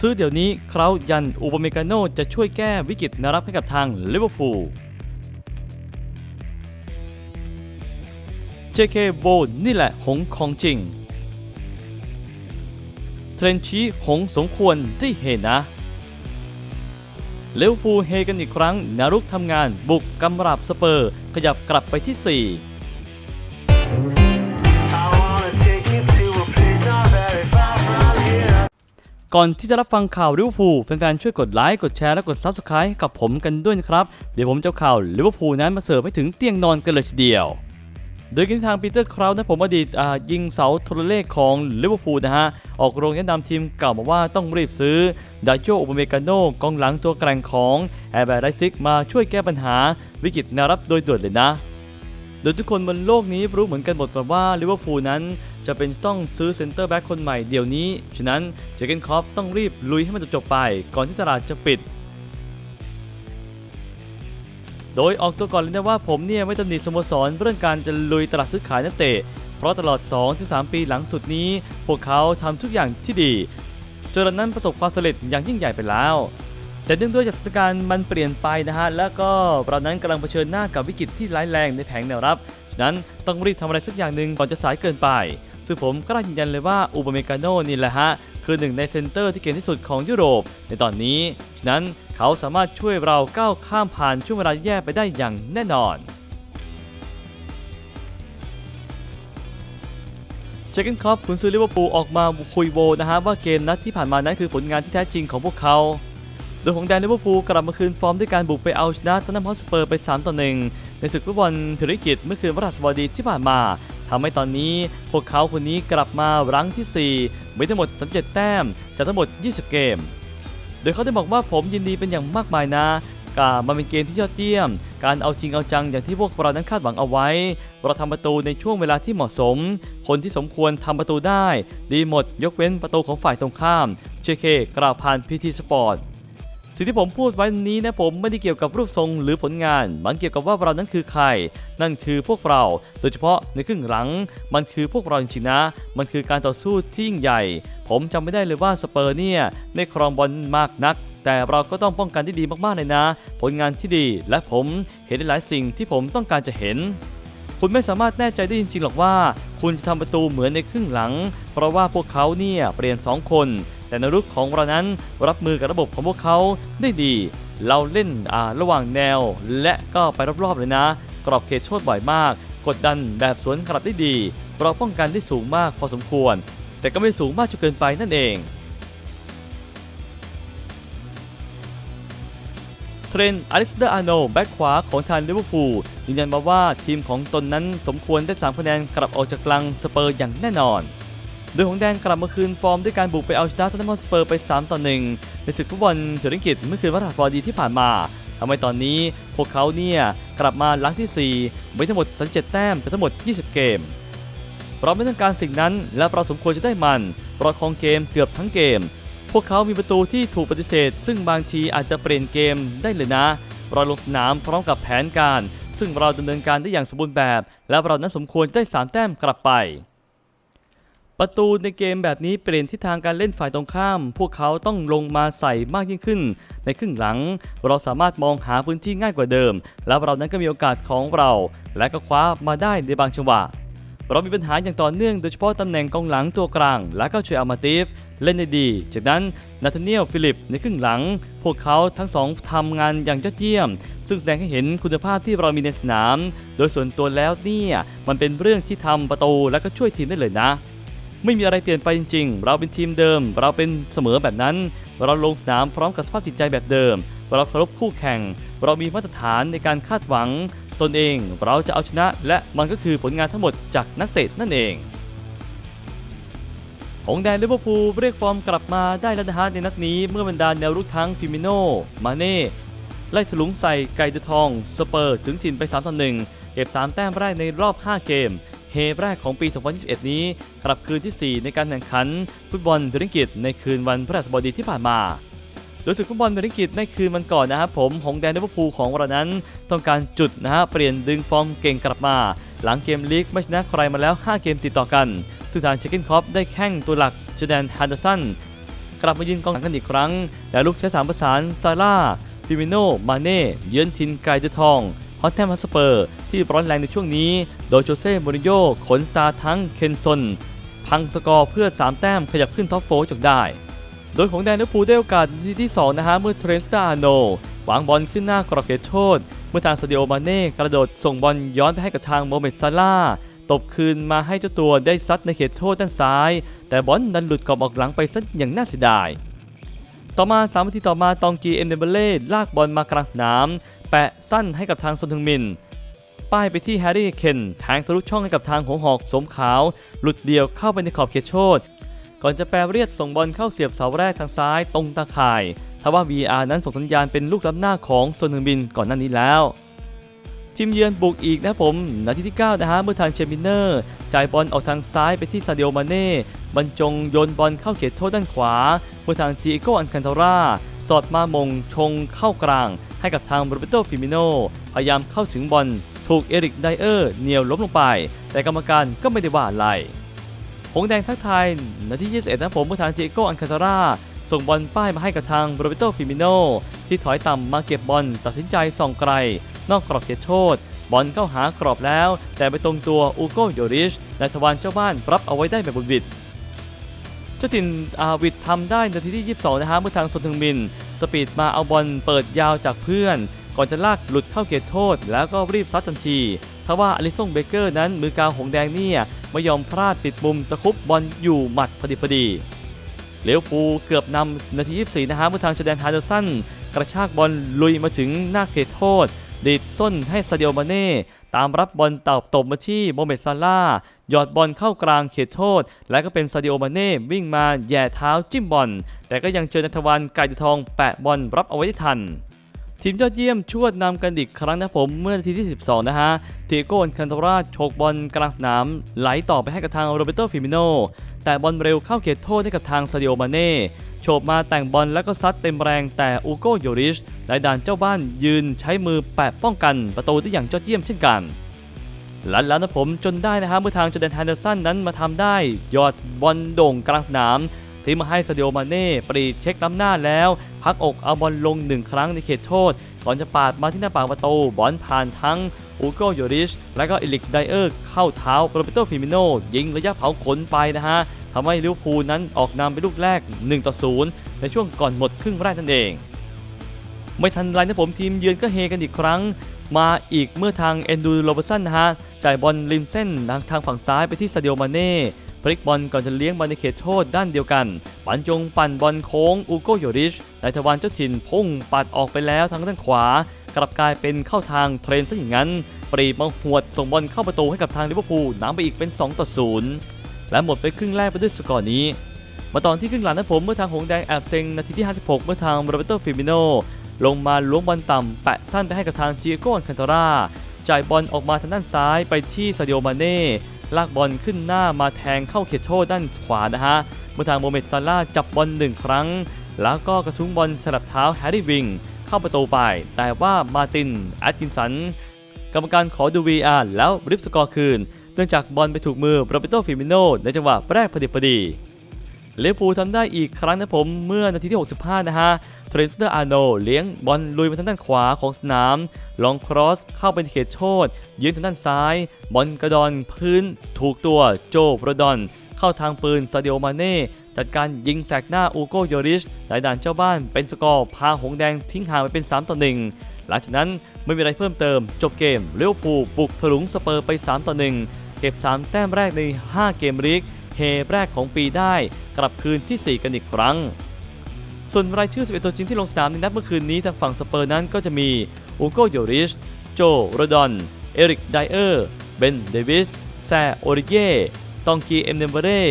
ซื้อเดี๋ยวนี้เครายันอูปเมกาโนจะช่วยแก้วิกฤตนะครับให้กับทางลิเวอร์พูล JK โบนี่แหละหงของจริง เทรนชีหงสมควรได้เห็นนะเลวอร์พูเฮกันอีกครั้ง นารุกทำงานบุกกำราบสเปอร์ ขยับกลับไปที่ 4 ก่อนที่จะรับฟังข่าวลิเวอร์พูลแฟนๆช่วยกดไลค์กดแชร์และกด Subscribe กับผมกันด้วยนะครับ เดี๋ยวผมจะข่าวลิเวอร์พูลนั้นมาเสิร์ฟให้ถึงเตียงนอนกันเลยทีเดียว โดยกินทางปีเตอร์คราวนะผมอดีตยิงเสาโทรเลขของลิเวอร์พูลนะฮะ ออกโรงแนะนำทีมเก่ามาว่าต้องรีบซื้อดาโจอุปเมกาโนกองหลังตัวแกร่งของแอร์แบร์ไดซิกมาช่วยแก้ปัญหาวิกฤตแนวรับโดยด่วนเลยนะ ดยทุกคนบนโลกนี้รู้เหมือนกันหมดว่าลิเวอร์พูลนั้นจะเป็นต้องซื้อเซ็นเตอร์แบ็กคนใหม่เดี๋ยวนี้ ฉะนั้นเจเกนคอปต้องรีบลุยให้มันจบๆไป ก่อนที่ตลาดจะปิด โดยออกตัวก่อนเลยนะว่าผมเนี่ยไม่ตำหนิสโมสรเรื่องการจะลุยตลาดซื้อขายนักเตะ เพราะตลอด 2-3 ปีหลังสุดนี้ พวกเขาทำทุกอย่างที่ดีจนนั้นประสบความสำเร็จอย่างยิ่งใหญ่ไปแล้ว แต่เนื่องด้วยจากสถานการณ์มันเปลี่ยนไปนะฮะ แล้วก็เรานั้นกำลังเผชิญหน้ากับวิกฤตที่ร้ายแรงในแผงแนวรับ ฉะนั้นต้องรีบทำอะไรสักอย่างหนึ่งก่อนจะสายเกินไป ซึ่งผมกล้ายืนยันเลยว่าอูบาเมกาโนนี่แหละฮะ คือหนึ่งในเซนเตอร์ที่เก่งที่สุดของยุโรป ในตอนนี้ ฉะนั้นเขาสามารถช่วยเราก้าวข้ามผ่านช่วงเวลาแย่ไปได้อย่างแน่นอนเจคเกนคอปคุณซื้อลิเวอร์พูลออกมาคุยโวนะฮะว่าเกมนัดที่ผ่านมานั้นคือผลงานที่แท้จริงของพวกเขา ดยของแดนลิเวอร์พูลกลับมาคืนฟอร์มด้วยการบุกไปเอาชนะตันนัมฮอสเปอร์ไป 3 ต่อ 1 ในศึกฟุตบอลธุรกิจเมื่อคืนวันพฤหัสบดีที่ผ่านมาทำให้ตอนนี้พวกเขาคนนี้กลับมารั้งที่ 4 มีทั้งหมด 37 แต้ม จากทั้งหมด 20 เกม โดยเขาได้บอกว่าผมยินดีเป็นอย่างมากมายนะกามันเป็นเกมที่ยอดเยี่ยม การเอาจริงเอาจังอย่างที่พวกเรานั้นคาดหวังเอาไว้ เราทำประตูในช่วงเวลาที่เหมาะสม คนที่สมควรทำประตูได้ ดีหมดยกเว้นประตูของฝ่ายตรงข้าม เชเคกล่าวผ่านพีทีสปอร์ต สิ่งที่ผมพูดไว้นี้นะผมไม่ได้เกี่ยวกับรูปทรงหรือผลงาน มันเกี่ยวกับว่าเรานั้นคือใคร นั่นคือพวกเรา โดยเฉพาะในครึ่งหลัง มันคือพวกเราจริงๆนะ มันคือการต่อสู้ที่ยิ่งใหญ่ ผมจำไม่ได้เลยว่าสเปอร์เนี่ยได้ครองบอลมากนักแต่เราก็ต้องป้องกันที่ดีมากๆเลยนะ ผลงานที่ดีและผมเห็นได้หลายสิ่งที่ผมต้องการจะเห็น คุณไม่สามารถแน่ใจได้จริงๆหรอกว่า คุณจะทำประตูเหมือนในครึ่งหลัง เพราะว่าพวกเขาเนี่ยเปลี่ยน 2 คน แต่ในรุกของเรานั้นรับมือกับระบบของพวกเขาได้ดี เราเล่นระหว่างแนว และก็ไปรอบๆเลยนะ กรอบเขตโทษบ่อยมาก กดดันแบบสวนกลับได้ดีเราป้องกันได้สูงมากพอสมควร แต่ก็ไม่สูงมากจนเกินไปนั่นเองเทรนต์อเล็กซานเดอร์อาร์โนแบ็กขวาของทางลิเวอร์พูลยืนยันมาว่าทีมของตนนั้นสมควรได้ 3 คะแนนกลับออกจากกลางสเปอร์อย่างแน่นอน โดยของแดนกลับมาคืนฟอร์มด้วยการบุกไปเอาชนะทันนัมสเปอร์ไป 3 ต่อ 1 ในศึกฟุตบอลเทอริงกิตเมื่อคืนวันพฤหัสบดีที่ผ่านมาทำให้ตอนนี้พวกเขาเนี่ยกลับมาหลังที่4มีทั้งหมด37แต้มจากทั้งหมด 20 เกม เราไม่ต้องการสิ่งนั้นและเราสมควรจะได้มันเราครองเกมเกือบทั้งเกม พวกเขามีประตูที่ถูกปฏิเสธ ซึ่งบางทีอาจจะเปลี่ยนเกมได้เลยนะเราลงสนามพร้อมกับแผนการ ซึ่งเราดำเนินการได้อย่างสมบูรณ์แบบ และเรานั้นสมควรจะได้3แต้มกลับไป ประตูในเกมแบบนี้เปลี่ยนทิศทางการเล่นฝ่ายตรงข้าม พวกเขาต้องลงมาใส่มากยิ่งขึ้น ในครึ่งหลัง เราสามารถมองหาพื้นที่ง่ายกว่าเดิม แล้วเรานั้นก็มีโอกาสของเรา และก็คว้ามาได้ในบางจังหวะ เรามีปัญหาอย่างต่อเนื่องโดยเฉพาะตำแหน่งกองหลังตัวกลาง และก็ช่วยอามาติฟเล่นได้ดี จากนั้นนาธาเนียลฟิลิปในครึ่งหลัง พวกเขาทั้งสองทำงานอย่างยอดเยี่ยม ซึ่งแสดงให้เห็นคุณภาพที่เรามีในสนาม โดยส่วนตัวแล้วเนี่ยมันเป็นเรื่องที่ทำประตูและก็ช่วยทีมได้เลยนะ ไม่มีอะไรเปลี่ยนไปจริง ๆ เราเป็นทีมเดิม เราเป็นเสมอแบบนั้น เราลงสนามพร้อมกับสภาพจิตใจแบบเดิม เราเคารพคู่แข่ง เรามีมาตรฐานในการคาดหวัง ตนเองเราจะเอาชนะ และมันก็คือผลงานทั้งหมดจากนักเตะนั่นเองหงแดนลิเวอร์พูลเรียกฟอร์มกลับมาได้แล้วนะฮะในนัดนี้เมื่อบรรดาแนวรุกทั้งฟิมิโน มาเน่ไล่ถลุงใส่ไก่เดอะทอง สเปอร์ถึงถิ่นไป3ต่อ1เก็บ 3 แต้มแรกในรอบ 5 เกม แรกของปี 2021 นี้กลับคืนที่ 4 ในการแข่งขัน ฟุตบอลเทอริงกิตในคืนวันพฤหัสบดีที่ผ่านมาโดยศึกฟุตบอลเทอริงกิตในคืนวันก่อนนะครับผมหงแดนลิเวอร์พูลของเรานั้น ต้องการจุดนะฮะเปลี่ยนดึงฟอร์มเก่งกลับมา หลังเกมลีกไม่ชนะใครมาแล้ว 5 เกมติดต่อกันซึ่งทางเชคกินคอปได้แข้งตัวหลักจแดนฮันเดอร์สันกลับมายืนกองหลังกันอีกครั้ง และลุกใช้สามประสานซาร่าฟิมิโน มาเน่ เยือนทินไกเดทอง อตแทมฮัสเปอร์ที่ร้อนแรงในช่วงนี้ โดยโจเซ่มูริโญ่ขนสตาร์ทั้งเคนซอนพังสกอร์เพื่อ 3 แต้มขยับขึ้นท็อปโฟร์จนได้ โดยของแดนลิเวอร์พูได้โอกาสที่ที่ 2 นะฮะเมื่อเทรนสตาร์โนวางบอลขึ้นหน้ากรอบเขตโทษเมื่อทางสเดียโอมาเน่กระโดดส่งบอลย้อนไปให้กับทางโมเมดซาร่าตบคืนมาให้เจ้าตัวได้ซัดในเขตโทษด้านซ้าย แต่บอลดันหลุดกรอบออกหลังไปซะอย่างน่าเสียดาย ต่อมา3นาทีต่อมาตองกีเอ็มเดเบเล่ลากบอลมากลางสนาม แปะสั้นให้กับทางซนทึงมิน ป้ายไปที่แฮร์รี่เคนแทงทะลุช่องให้กับทางหัวหอกสมขาว หลุดเดียวเข้าไปในขอบเขตโทษก่อนจะแปรเรียดส่งบอลเข้าเสียบเสาแรกทางซ้ายตรงตาข่ายทว่า VR นั้นส่งสัญญาณเป็นลูกล้ำหน้าของซนทึงมินก่อนหน้านี้แล้วทีมเยือนบุกอีกนะผมนาทีที่ 9 นะฮะเมื่อทางเชมินเนอร์จ่ายบอลออกทางซ้ายไปที่ซาเดิโอมาเน่บรรจงโยนบอลเข้าเขตโทษด้านขวา เมื่อทางจิโกอันคันทาร่าสอดมามงชงเข้ากลาง ให้กับทางโรเบโตฟิมิโนพยายามเข้าถึงบอลถูกเอริกไดเออร์เหนียวล้มลงไป แต่กรรมการก็ไม่ได้ว่าอะไรหงแดงทักทายนาที 21 นะผมเมื่อทางจิโกอันคันทาร่าส่งบอลป้ายมาให้กับทางโรเบโตฟิมิโนที่ถอยต่ำมาเก็บบอลตัดสินใจส่องไกล นอกกรอบเขตโทษบอลเข้าหากรอบแล้ว แต่ไปตรงตัวอูโกโยริชและทวารเจ้าบ้านรับเอาไว้ได้แบบบุดบิดเจ้าถิ่นอาวิดทำได้นาทีที่ 22 นะฮะเมื่อทางซนทึงมิน สปีดมาเอาบอลเปิดยาวจากเพื่อน ก่อนจะลากหลุดเข้าเขตโทษ แล้วก็รีบซัดทันทีทว่าอลิซงเบเกอร์นั้นมือกาวหงแดงเนี่ยไม่ยอมพลาดปิดมุมตะคุบบอลอยู่หมัดพอดีพอดีเลวปูเกือบนำนาที 24 นะฮะเมื่อทางจอแดนฮาร์เดอร์สันกระชากบอลลุยมาถึงหน้าเขตโทษ ดีดส้นให้ซาเดียมาเน่ตามรับบอลตอบตบมาที่โมเมดซาร่าหยอดบอลเข้ากลางเขตโทษ และก็เป็นซาเดียมาเน่วิ่งมาแย่เท้าจิ้มบอล แต่ก็ยังเจอนัทวันไก่ทองแปะบอลรับเอาไว้ได้ทันทีมยอดเยี่ยมชวดนำกันอีกครั้งนะผมเมื่อนาทีที่ 12 นะฮะเทโกนคันโตราโฉกบอลกลางสนาม ไหลต่อไปให้กับทางโรเบโตฟิมิโน แต่บอลเร็วเข้าเขตโทษให้กับทางซาดิโอมาเน่โฉบมาแต่งบอลแล้วก็ซัดเต็มแรงแต่อูโกโยริชและด่านเจ้าบ้านยืนใช้มือแปะป้องกันประตูได้อย่างยอดเยี่ยมเช่นกันหลันแล้วนะผมจนได้นะฮะเมื่อทางจอร์แดนแฮนเดอร์สันนั้นมาทำได้ ยอดบอลโด่งกลางสนาม ที่มาให้ซาดิโอมาเน่ปรีเช็คล้ำหน้าแล้ว พักอกเอาบอลลงหนึ่งครั้งในเขตโทษ ก่อนจะปาดมาที่หน้าปากประตูบอลผ่านทั้งอูโกโยริช และก็อิลิกไดเออร์เข้าเท้าโรเบโตฟิมิโนยิงระยะเผาขนไปนะฮะทำให้ลิเวอร์พูลนั้นออกนำเป็นลูกแรก1ต่อ0ในช่วงก่อนหมดครึ่งแรกนั่นเอง ไม่ทันไรนะผมทีมเยือนก็เฮกันอีกครั้ง มาอีกเมื่อทางเอนดูโรเบสันนะฮะจ่ายบอลริมเส้นทางฝั่งซ้ายไปที่ซาเดิโอมาเน่ พลิกบอลก่อนจะเลี้ยงบอลในเขตโทษด้านเดียวกัน ปันจงปั่นบอลโค้งอูโกโยริชนายทวารเจ้าถิ่นพุ่งปัดออกไปแล้วทางด้านขวา กลับกลายเป็นเข้าทางเทรนซะอย่างนั้น ปรีมาหวดส่งบอลเข้าประตูให้กับทางลิเวอร์พูลนำไปอีกเป็น2ต่อ0และหมดไปครึ่งแรกไปด้วยสกอร์นี้ มาตอนที่ครึ่งหลังนะผมเมื่อทางหงแดงแอบเซ็งนาทีที่ 56 เมื่อทางโรเบโตฟิมิโนลงมาล้วงบอลต่ำแปะสั้นไปให้กับทางจิโก้คันตาราจ่ายบอลออกมาทางด้านซ้ายไปที่ซาดิโอมาเน่ ลากบอลขึ้นหน้ามาแทงเข้าเขตโทษด้านขวานะฮะเมื่อทางโมเมดซาร่าจับบอลหนึ่งครั้ง แล้วก็กระทุ้งบอลสลับเท้าแฮร์รี่วิงเข้าประตูไป แต่ว่ามาตินแอดกินสัน กรรมการขอดู VR แล้วริฟสกอร์คืน เนื่องจากบอลไปถูกมือโรเบโตฟิมิโนในจังหวะแรกพอดีพอดี ลิเวอร์พูลทำได้อีกครั้งนะผมเมื่อนาทีที่ 65 นะฮะเทรนเตอร์อาร์โนเลี้ยงบอลลุยมาทางด้านขวาของสนาม ลองครอสเข้าไปในเขตโทษยืนทางด้านซ้าย บอลกระดอนพื้น ถูกตัวโจโรดอน เข้าทางปืนซาเดโอมาเน่จัดการยิงแสกหน้าอูโกโยริชหลายด่านเจ้าบ้านเป็นสกอร์พาหงสแดงทิ้งห่างไปเป็น 3 ต่อ 1 หลังจากนั้นไม่มีอะไรเพิ่มเติม จบเกมลิเวอร์พูลบุกถลุงสเปอร์ไป 3 ต่อ 1 เก็บ 3 แต้มแรกใน 5 เกมลีก เฮแรกของปีได้ กลับคืนที่ 4 กันอีกครั้ง ส่วนรายชื่อ 11 ตัวจริงที่ลงสนามในนัดเมื่อคืนนี้ทางฝั่งสเปอร์นั้นก็จะมีอูโกโยริช โจโรดอน เอริกไดเออร์ เบนเดวิส แซโอริเย่ตองกีเอ็มเดมเบเร่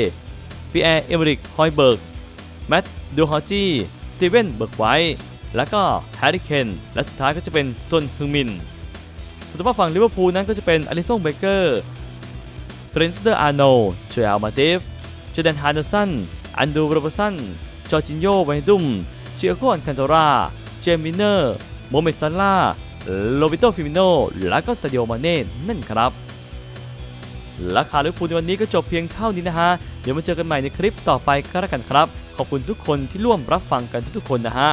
ปีแอร์เอเมริกฮอยเบิร์กแมตต์ดูฮอจีสตีเวนเบิร์กไวท์แล้วก็แฮร์รี่เคนและสุดท้ายก็จะเป็นซนฮึงมินส่วนฝั่งลิเวอร์พูลนั้นก็จะเป็นอลิซงเบเกอร์ เทรนส์เตอร์อาร์โนเอลมาเดฟเจเดนฮาร์เดสัน อันดูโรเบสัน จอร์จินโยไวดุมเชียโกอันคันโตรา เจมินเนอร์ โมเมดซาร่า โรบิโตฟิมิโน และก็ซาดิโอมาเน่ นั่นครับราคาลิเวอร์พูลในวันนี้ก็จบเพียงเท่านี้นะฮะ เดี๋ยวมาเจอกันใหม่ในคลิปต่อไปก็แล้วกันครับ ขอบคุณทุกคนที่ร่วมรับฟังกันทุกๆคนนะฮะ